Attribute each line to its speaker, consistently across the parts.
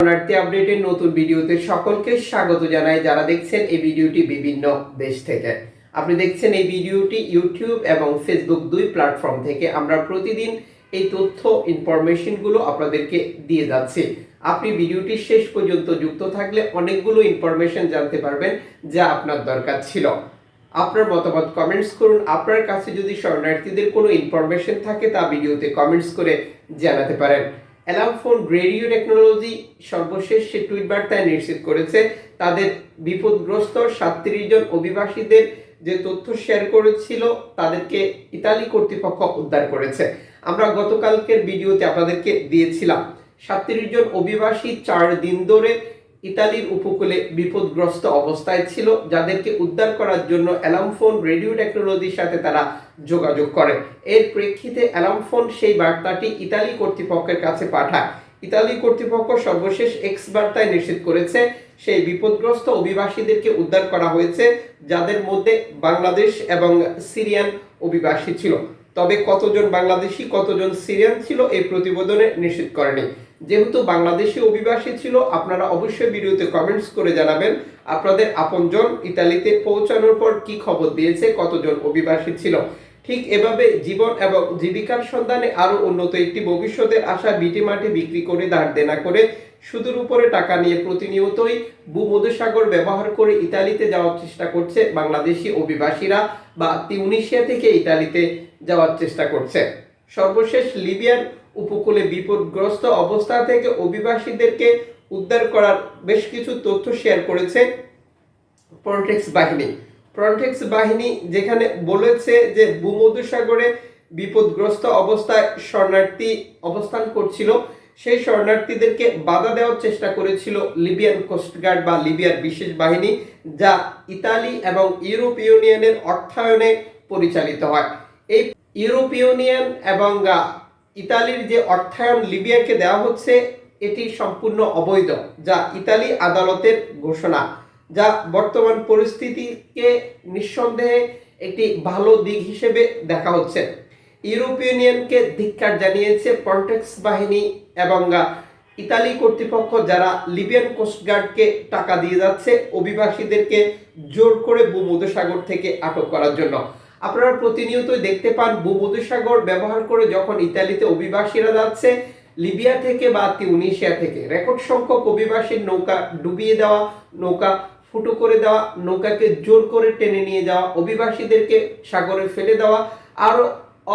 Speaker 1: শরণার্থী আপডেটের নতুন ভিডিওতে সকলকে স্বাগত জানাই। যারা দেখছেন এই ভিডিওটি বিভিন্ন দেশ থেকে। আপনি দেখছেন এই ভিডিওটি ইউটিউব এবং ফেসবুক দুই প্ল্যাটফর্ম থেকে। আমরা প্রতিদিন এই তথ্য ইনফরমেশনগুলো আপনাদেরকে দিয়ে যাচ্ছি। আপনি ভিডিওটি শেষ পর্যন্ত যুক্ত থাকলে অনেকগুলো ইনফরমেশন জানতে পারবেন যা আপনার দরকার ছিল। আপনার মতামত কমেন্টস করুন। আপনার কাছে যদি শরণার্থীদের কোনো ইনফরমেশন থাকে, তা ভিডিওতে কমেন্টস করে জানাতে পারেন। অ্যালাম ফোন, রেডিও টেকনোলজি, সর্বশেষ সে টুইট বার্তায় নিশ্চিত করেছে, তাদের বিপদগ্রস্ত সাতত্রিশ জন অভিবাসীদের যে তথ্য শেয়ার করেছিল, তাদেরকে ইতালি কর্তৃপক্ষ উদ্ধার করেছে। আমরা গতকালকের ভিডিওতে আপনাদেরকে দিয়েছিলাম, সাতত্রিশ জন অভিবাসী চার দিন ধরে ইতালির উপকূলে বিপদগ্রস্ত অবস্থায় ছিল, যাদেরকে উদ্ধার করার জন্য অ্যালামফোন রেডিও টেকনোলজির সাথে তারা যোগাযোগ করে। এর প্রেক্ষিতে অ্যালামফোন সেই বার্তাটি ইতালি কর্তৃপক্ষের কাছে পাঠায়। ইতালি কর্তৃপক্ষ সর্বশেষ এক্স বার্তায় নিশ্চিত করেছে, সেই বিপদগ্রস্ত অভিবাসীদেরকে উদ্ধার করা হয়েছে, যাদের মধ্যে বাংলাদেশ এবং সিরিয়ান অভিবাসী ছিল। তবে কতজন বাংলাদেশি, কতজন সিরিয়ান ছিল এই প্রতিবেদনে নিশ্চিত করেনি। যেহেতু বাংলাদেশি অভিবাসী ছিল, আপনারা অবশ্যই ভিডিওতে কমেন্টস করে জানাবেন, আপনাদের আপনজন ইতালিতে পৌঁছানোর পর কি খবর দিয়েছে, কতজন অভিবাসী ছিল। ঠিক এভাবে জীবন এবং জীবিকার সন্ধানে আরও উন্নত একটি ভবিষ্যতের আশা বিটি মাটি বিক্রি করে ধার দেনা করে সুদূর উপরে টাকা নিয়ে প্রতিনিয়তই ভূমধ্যসাগর ব্যবহার করে ইতালিতে যাওয়ার চেষ্টা করছে বাংলাদেশি অভিবাসীরা বা তিউনিশিয়া থেকে ইতালিতে যাওয়ার চেষ্টা করছে। সর্বশেষ লিবিয়ার উপকূলে বিপদগ্রস্ত অবস্থা থেকে অভিবাসীদেরকে উদ্ধার করার বেশ কিছু তথ্য শেয়ার করেছে ফ্রন্টেক্স বাহিনী। ফ্রন্টেক্স বাহিনী যেখানে বলেছে যে ভূমধ্যসাগরে বিপদগ্রস্ত অবস্থায় শরণার্থী অবস্থান করছিল, সেই শরণার্থীদেরকে বাধা দেওয়ার চেষ্টা করেছিল লিবিয়ান কোস্টগার্ড বা লিবিয়ার বিশেষ বাহিনী, যা ইতালি এবং ইউরোপ ইউনিয়নের অর্থায়নে পরিচালিত হয়। এই ইউরোপ ইউনিয়ন এবং ইতালির যে অর্থায়ন লিবিয়াকে দেওয়া হচ্ছে, এটি সম্পূর্ণ অবৈধ, যা ইতালি আদালতের ঘোষণা, যা বর্তমান পরিস্থিতিকে নিঃসন্দেহে একটি ভালো দিক হিসেবে দেখা হচ্ছে। ইউরোপ ইউনিয়নকে ধিক্কার জানিয়েছে ফ্রন্টেক্স বাহিনী এবং ইতালি কর্তৃপক্ষ যারা লিবিয়ান কোস্টগার্ডকে টাকা দিয়ে যাচ্ছে, অভিবাসীদেরকে জোর করে ভূমধ্যসাগর থেকে আটক করার জন্য। আপনারা প্রতিনিয়তই দেখতে পান ভূমধ্যসাগর ব্যবহার করে যখন ইতালিতে অভিবাসীরা যাচ্ছে, লিবিয়া থেকে বা তিউনিশিয়া থেকে। রেকর্ড সংখ্যক অভিবাসীর নৌকা ডুবিয়ে দেওয়া, নৌকা ফুটো করে দেওয়া, নৌকাকে জোর করে টেনে নিয়ে যাওয়া, অভিবাসীদেরকে সাগরে ফেলে দেওয়া, আরও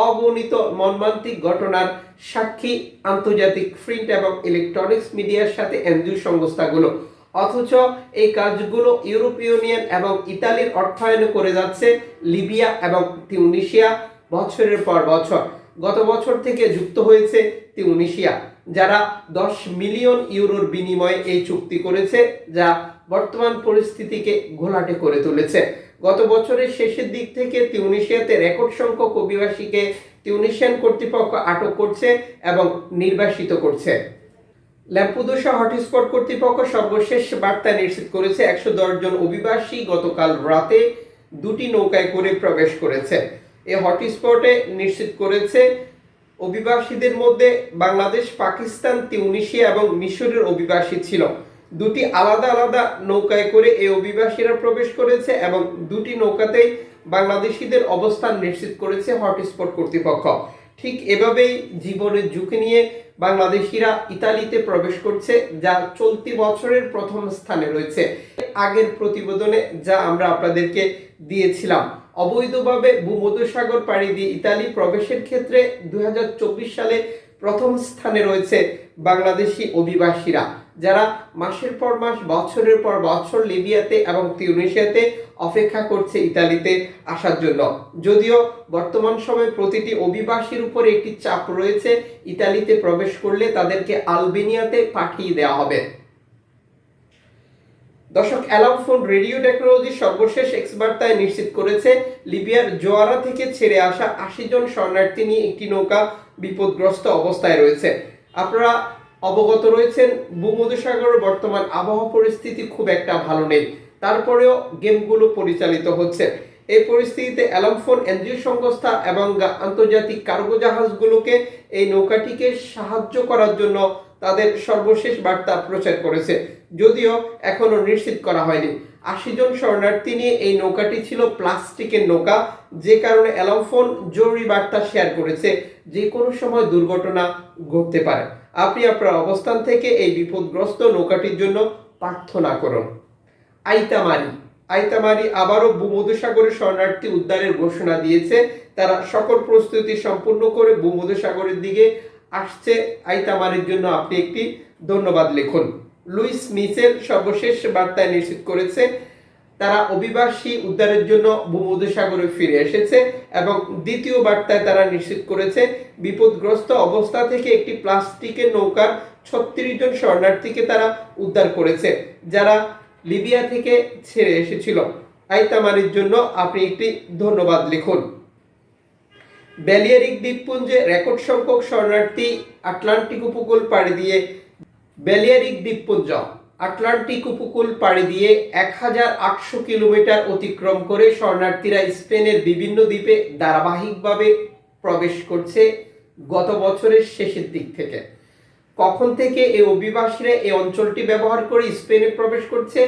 Speaker 1: অগণিত মর্মান্তিক ঘটনার সাক্ষী আন্তর্জাতিক প্রিন্ট এবং ইলেকট্রনিক্স মিডিয়ার সাথে এনজিও সংস্থাগুলো। অথচ এই কাজগুলো ইউরোপ ইউনিয়ন এবং ইতালির অর্থায়নে করে যাচ্ছে, লিবিয়া এবং তিউনিশিয়া বছরের পর বছর। গত বছর থেকে যুক্ত হয়েছে তিউনিশিয়া যারা দশ মিলিয়ন ইউরোর বিনিময়ে এই চুক্তি করেছে, যা বর্তমান পরিস্থিতিকে ঘোলাটে করে তুলেছে। গত বছরের শেষের দিক থেকে তিউনিশিয়াতে রেকর্ড সংখ্যক অভিবাসীকে তিউনিশিয়ান কর্তৃপক্ষ আটক করছে এবং নির্বাসিত করছে। ল্যাম্পুদোসা হটস্পট কর্তৃপক্ষ সর্বশেষ বার্তা নিশ্চিত করেছে, একশো জন অভিবাসী গতকাল রাতে দুটি নৌকায় করে প্রবেশ করেছে এই হটস্পটে নিশ্চিত করেছে, অভিবাসীদের মধ্যে বাংলাদেশ, পাকিস্তান তিউনিশিয়া এবং মিশরের অভিবাসী ছিল। দুটি আলাদা আলাদা নৌকায় করে এই অভিবাসীরা প্রবেশ করেছে এবং দুটি নৌকাতেই বাংলাদেশিদের অবস্থান নিশ্চিত করেছে হটস্পট কর্তৃপক্ষ। ঠিক এভাবেই জীবনের ঝুঁকি নিয়ে বাংলাদেশিরা ইতালিতে প্রবেশ করছে, যা চলতি বছরের প্রথম স্থানে রয়েছে। আগের প্রতিবেদনে যা আমরা আপনাদেরকে দিয়েছিলাম, অবৈধভাবে ভূমধ্যসাগর পাড়ি দিয়ে ইতালি প্রবেশের ক্ষেত্রে দু হাজার চব্বিশ সালে প্রথম স্থানে রয়েছে বাংলাদেশি অভিবাসীরা। যারা মাসের পর মাস, বছরের পর বছর লিবিয়াতে এবং তিউনিশিয়াতে অপেক্ষা করছে ইতালিতে আসার জন্য। যদিও বর্তমান সময়ে প্রতিটি অভিবাসীর উপরে একটি চাপ রয়েছে, ইতালিতে প্রবেশ করলে তাদেরকে আলবেনিয়াতে পাঠিয়ে দেওয়া হবে। দর্শক অ্যালাম ফোন, রেডিও টেকনোলজি সর্বশেষ এক্স বার্তায় নিশ্চিত করেছে, লিবিয়ার জোয়ারা থেকে ছেড়ে আসা আশি জন শরণার্থী নিয়ে একটি নৌকা বিপদগ্রস্ত অবস্থায় রয়েছে। আপনারা অবগত রয়েছেন ভূমধ্যসাগরের বর্তমান আবহাওয়া পরিস্থিতি খুব একটা ভালো নেই। তারপরেও গেমগুলো পরিচালিত হচ্ছে। এই পরিস্থিতিতে অ্যালামফোন এনজিও সংস্থা এবং আন্তর্জাতিক কার্গো জাহাজগুলোকে এই নৌকাটিকে সাহায্য করার জন্য তাদের সর্বশেষ বার্তা প্রচার করেছে। যদিও এখনও নিশ্চিত করা হয়নি। আশি জন শরণার্থী নিয়ে এই নৌকাটি ছিল প্লাস্টিকের নৌকা, যে কারণে অ্যালামফোন জরুরি বার্তা শেয়ার করেছে। যে কোনো সময় দুর্ঘটনা ঘটতে পারে। আপনি আপনার অবস্থান থেকে এই বিপদগ্রস্ত নৌকাটির জন্য প্রার্থনা করুন। আইতামারি। আইতামারি আবারও ভূমধ্যসাগরের শরণার্থী উদ্ধারের ঘোষণা দিয়েছে। তারা সকল প্রস্তুতি সম্পূর্ণ করে ভূমধ্যসাগরের দিকে আসছে। আইতামারির জন্য আপনি একটি ধন্যবাদ লিখুন। লুইস মিসেল সর্বশেষ বার্তায় নিশ্চিত করেছে তারা অভিবাসী উদ্ধারের জন্য ভূমধ্যসাগরে ফিরে এসেছে এবং দ্বিতীয় বার্তায় তারা নিশ্চিত করেছে, বিপদগ্রস্ত অবস্থা থেকে একটি প্লাস্টিকের নৌকার ছত্রিশ জন শরণার্থীকে তারা উদ্ধার করেছে, যারা লিবিয়া থেকে ছেড়ে এসেছিল। আইতামারির জন্য আপনি একটি ধন্যবাদ লিখুন। ব্যালিয়ারিক দ্বীপপুঞ্জে রেকর্ড সংখ্যক শরণার্থী আটলান্টিক উপকূল পাড়ি দিয়ে ব্যালিয়ারিক দ্বীপপুঞ্জ। আটলান্টিক উপকূল পাড়ি দিয়ে এক হাজার আটশো কিলোমিটার অতিক্রম করে শরণার্থীরা স্পেনের বিভিন্ন দ্বীপে ধারাবাহিকভাবে প্রবেশ করছে গত বছরের শেষের দিক থেকে। কখন থেকে এই অভিবাসীরা এই অঞ্চলটি ব্যবহার করে স্পেনে প্রবেশ করছে?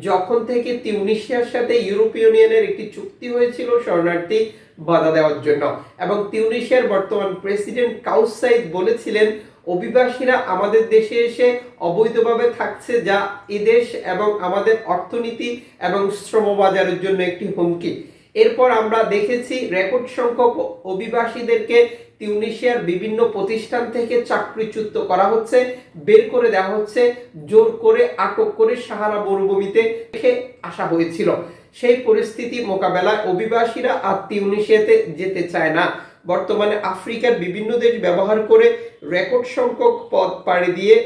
Speaker 1: যখন থেকে তিউনিশিয়ার সাথে ইউরোপীয় ইউনিয়নের একটি চুক্তি হয়েছিল শরণার্থী বাধা দেওয়ার জন্য। এবং তিউনিশিয়ার বর্তমান প্রেসিডেন্ট কাউসাইদ বলেছিলেন অভিবাসীরা আমাদের দেশে এসে অবৈধভাবে থাকছে যা এদেশ এবং আমাদের অর্থনীতি এবং শ্রমবাজারের জন্য একটি হুমকি। এরপর আমরা দেখেছি রেকর্ড সংখ্যক অভিবাসীদেরকে তিউনিশিয়ার বিভিন্ন প্রতিষ্ঠান থেকে চাকরিচ্যুত করা হচ্ছে, বের করে দেওয়া হচ্ছে, জোর করে আটক করে সাহারা মরুভূমিতে রেখে আসা হয়েছিল। সেই পরিস্থিতি মোকাবেলায় অভিবাসীরা আর তিউনিশিয়াতে যেতে চায় না। বর্তমানে আফ্রিকার বিভিন্ন দেশ ব্যবহার করে রেকর্ড সংখ্যক পথ পাড়ি দিয়ে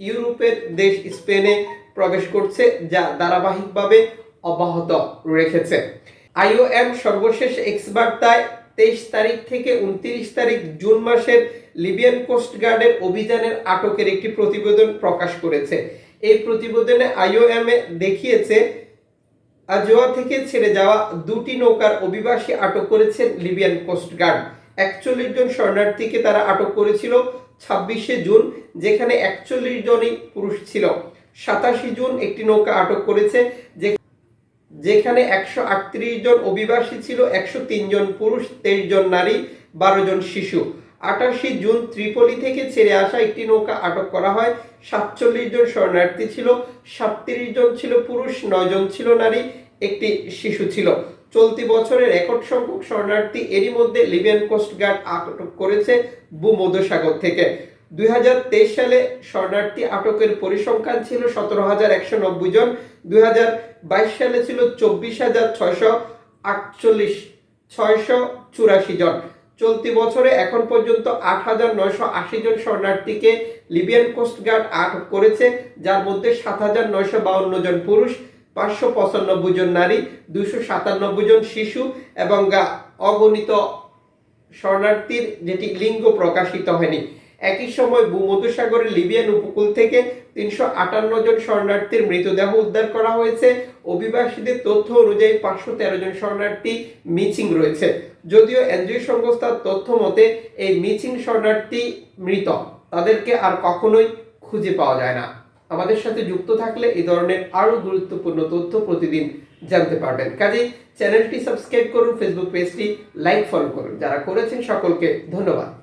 Speaker 1: ইউরোপের দেশ স্পেনে প্রবেশ করছে, যা ধারাবাহিকভাবে অব্যাহত রেখেছে। আইওএম সর্বশেষ এক্স বার্তায় তেইশ তারিখ থেকে উনত্রিশ তারিখ জুন মাসের লিবিয়ান কোস্ট গার্ডের অভিযানের আটকের একটি প্রতিবেদন প্রকাশ করেছে। এই প্রতিবেদনে আইওএম এ দেখিয়েছে আজোয়া থেকে ছেড়ে যাওয়া দুটি নৌকার অভিবাসী আটক করেছেন লিবিয়ান কোস্ট গার্ড। একচল্লিশ জন শরণার্থীকে তারা আটক করেছিল ছাব্বিশে জুন, যেখানে একচল্লিশ জনই পুরুষ ছিল। সাতাশি জুন একটি নৌকা আটক করেছে, যে যেখানে একশো আটত্রিশ জন অভিবাসী ছিল, একশো তিন জন পুরুষ, তেইশ জন নারী, বারো জন শিশু। আটাশি জুন ত্রিপলি থেকে ছেড়ে আসা একটি নৌকা আটক করা হয়। সাতচল্লিশ জন শরণার্থী ছিল, সাতত্রিশ জন ছিল পুরুষ, নয় জন ছিল নারী একটি শিশু ছিল। চলতি বছরে রেকর্ড সংখ্যক শরণার্থী এরই মধ্যে লিবিয়ান কোস্ট গার্ড আটক করেছে ভূমধ্যসাগর থেকে। দুই হাজার তেইশ সালে শরণার্থী আটকের পরিসংখ্যান ছিল সতেরো হাজার একশো নব্বই জন। দুই হাজার বাইশ সালে ছিল চব্বিশ হাজার ছয়শো আটচল্লিশ, ছয়শো চুরাশি জন। চলতি বছরে এখন পর্যন্ত আট হাজার নয়শো আশি জন শরণার্থীকে লিবিয়ান কোস্ট গার্ড আটক করেছে, যার মধ্যে সাত হাজার নয়শো বাউন্ন জন পুরুষ। পাঁচশো পঁচানব্বই জন নারী দুশো সাতানব্বই জন শিশু এবং অগণিত শরণার্থীর যেটি লিঙ্গ প্রকাশিত হয়নি। একই সময় ভূমধ্যসাগরের লিবিয়ান উপকূল থেকে তিনশো আটান্ন জন শরণার্থীর মৃতদেহ উদ্ধার করা হয়েছে। অভিবাসীদের তথ্য অনুযায়ী পাঁচশো তেরো জন শরণার্থী মিচিং রয়েছে। যদিও এনজিও সংস্থার তথ্য মতে, এই মিচিং শরণার্থী মৃত। তাদেরকে আর কখনোই খুঁজে পাওয়া যায় না। আমাদের সাথে যুক্ত থাকলে এই ধরনের আরও গুরুত্বপূর্ণ তথ্য প্রতিদিন জানতে পারবেন। কাজেই চ্যানেলটি সাবস্ক্রাইব করুন ফেসবুক পেজটি লাইক ফলো করুন। যারা করেছেন সকলকে ধন্যবাদ।